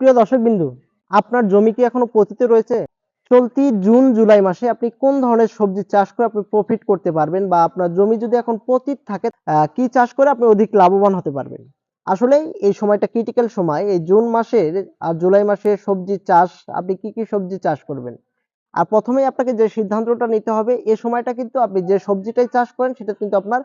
প্রিয় দর্শক বিন্দু, আপনার জমি কি এখনও পতিতে রয়েছে? চলতি জুন, জুলাই মাসে আপনি কোন ধরনের সবজি চাষ করে আপনি প্রফিট করতে পারবেন বা আপনার জমি যদি এখন পতিত থাকে কি চাষ করে আপনি অধিক লাভবান হতে পারবেন? আসলে এই সময়টা ক্রিটিক্যাল সময়। এই জুন মাসের আর জুলাই মাসে সবজি চাষ, আপনি কি কি সবজি চাষ করবেন? আর প্রথমেই আপনাকে যে সিদ্ধান্তটা নিতে হবে এই সময়টা কিন্তু আপনি যে সবজিটাই চাষ করেন, সেটা কিন্তু আপনার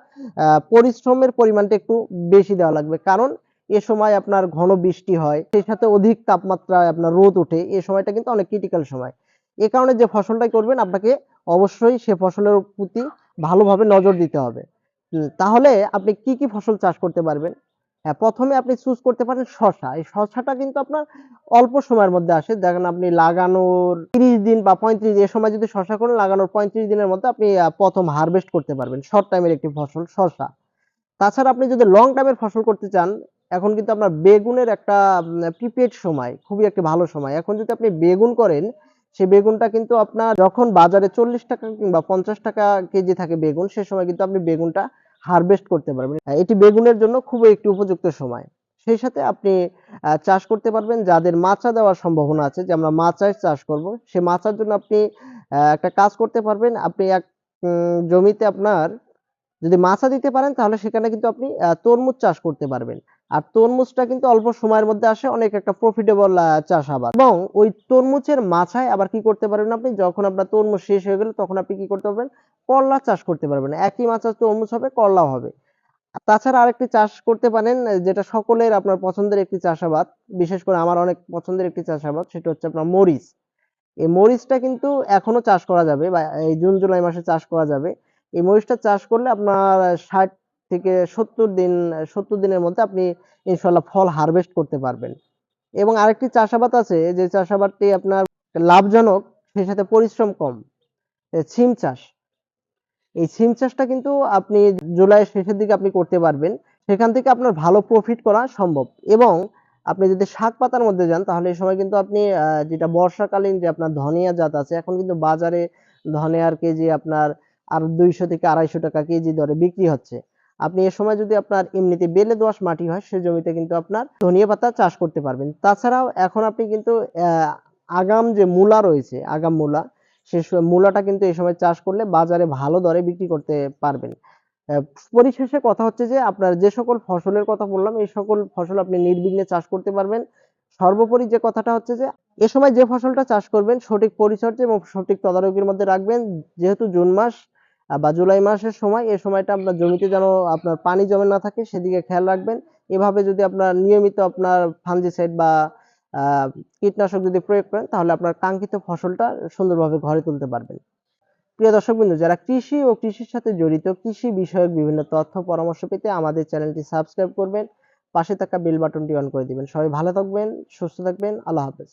পরিশ্রমের পরিমাণটা একটু বেশি দেওয়া লাগবে। কারণ এ সময় আপনার ঘন বৃষ্টি হয়, সেই সাথে অধিক তাপমাত্রায় আপনার রোদ ওঠে এই সময়টা কিন্তু অনেক ক্রিটিক্যাল সময়। এ কারণে যে ফসলটাই করবেন, আপনাকে অবশ্যই সে ফসলের প্রতি ভালোভাবে নজর দিতে হবে। তাহলে আপনি কি কি ফসল চাষ করতে পারবেন? হ্যাঁ প্রথমে আপনি চুজ করতে পারেন শসা। এই শসাটা কিন্তু আপনার অল্প সময়ের মধ্যে আসে। দেখেন আপনি লাগানোর তিরিশ দিন বা পঁয়ত্রিশ এ সময় যদি শসা করেন, লাগানোর পঁয়ত্রিশ দিনের মধ্যে আপনি প্রথম হারভেস্ট করতে পারবেন। শর্ট টাইমের একটি ফসল, শসা। তাছাড়া আপনি যদি লং টাইমের ফসল করতে চান এখন কিন্তু আপনার বেগুনের একটা প্রিপেড সময়, খুবই একটা ভালো সময়। এখন যদি আপনি বেগুন করেন সেই বেগুনটা কিন্তু আপনার যখন বাজারে চল্লিশ টাকা কিংবা পঞ্চাশ টাকা কেজি থাকে বেগুন, সে সময় কিন্তু আপনি বেগুনটা হারভেস্ট করতে পারবেন। এটি বেগুনের জন্য খুবই একটি উপযুক্ত সময়। সেই সাথে আপনি চাষ করতে পারবেন যাদের মাচা দেওয়ার সম্ভাবনা আছে, যে আমরা মাচায় চাষ করব, সে মাচার জন্য আপনি একটা কাজ করতে পারবেন। আপনি এক জমিতে আপনার যদি মাচা দিতে পারেন, তাহলে সেখানে কিন্তু আপনি তরমুজ চাষ করতে পারবেন। আর তরমুজটা কিন্তু অল্প সময়ের মধ্যে আসে, অনেক একটা প্রফিটেবল চাষাবাদ। এবং ওই তরমুজের মাছায় আবার কি করতে পারবেন আপনি? যখন আপনার তরমুজ শেষ হয়ে গেলে, তখন আপনি কি করতে পারবেন? করলা চাষ করতে পারবেন। একই মাচার তরমুজ হবে, করলাও হবে। তাছাড়া আরেকটি চাষ করতে পারেন, যেটা সকলের আপনার পছন্দের একটি চাষাবাদ, বিশেষ করে আমার অনেক পছন্দের একটি চাষাবাদ, সেটা হচ্ছে আপনার মরিচ। এই মরিচটা কিন্তু এখনও চাষ করা যাবে বা এই জুন, জুলাই মাসে চাষ করা যাবে। এই মরিচটা চাষ করলে আপনার ষাট থেকে সত্তর দিন, সত্তর দিনের মধ্যে আপনি ইনশাল্লাহ ফল হারভেস্ট করতে পারবেন। এবং আরেকটি চাষাবাদ আছে যে চাষাবাদটি আপনার লাভজনক, সেই সাথে পরিশ্রম কম সিম চাষ। এই সিম চাষটা কিন্তু আপনি জুলাইয়ের শেষের দিকে আপনি করতে পারবেন, সেখান থেকে আপনার ভালো প্রফিট করা সম্ভব। এবং আপনি যদি শাক পাতার মধ্যে যান, তাহলে এই সময় কিন্তু আপনি যেটা বর্ষাকালীন যে আপনার ধনিয়া জাত আছে, এখন কিন্তু বাজারে ধনিয়ার কেজি আপনার আর দুইশো থেকে আড়াইশো টাকা কেজি দরে বিক্রি হচ্ছে। আপনি এ সময় যদি আপনার এমনিতে বেলে দোআঁশ মাটি হয়, সে জমিতে কিন্তু আপনার ধনিয়া পাতা চাষ করতে পারবেন। তাছাড়াও এখন আপনি কিন্তু আগাম যে মূলা রয়েছে, আগাম মূলা, সে মূলাটা কিন্তু এই সময় চাষ করলে বাজারে ভালো দরে বিক্রি করতে পারবেন। পরিশেষে কথা হচ্ছে যে, আপনার যে সকল ফসলের কথা বললাম, এই সকল ফসল আপনি নির্বিঘ্নে চাষ করতে পারবেন। সর্বোপরি যে কথাটা হচ্ছে যে, এ সময় যে ফসলটা চাষ করবেন, সঠিক পরিচর্যা এবং সঠিক তদারকির মধ্যে রাখবেন। যেহেতু জুন মাস বা জুলাই মাসের সময় এই সময়টা আপনার জমিতে যেন আপনার পানি জমে না থাকে, সেদিকে খেয়াল রাখবেন। এভাবে যদি আপনার নিয়মিত আপনার ফাঙ্গিসাইড বা কীটনাশক যদি প্রয়োগ করেন, তাহলে আপনার কাঙ্ক্ষিত ফসলটা সুন্দরভাবে ঘরে তুলতে পারবেন। প্রিয় দর্শকবৃন্দ যারা কৃষি ও কৃষির সাথে জড়িত, কৃষি বিষয়ক বিভিন্ন তথ্য পরামর্শ পেতে আমাদের চ্যানেলটি সাবস্ক্রাইব করবেন। পাশে থাকা বেল বাটনটি অন করে দিবেন। সবাই ভালো থাকবেন, সুস্থ থাকবেন। আল্লাহ হাফেজ।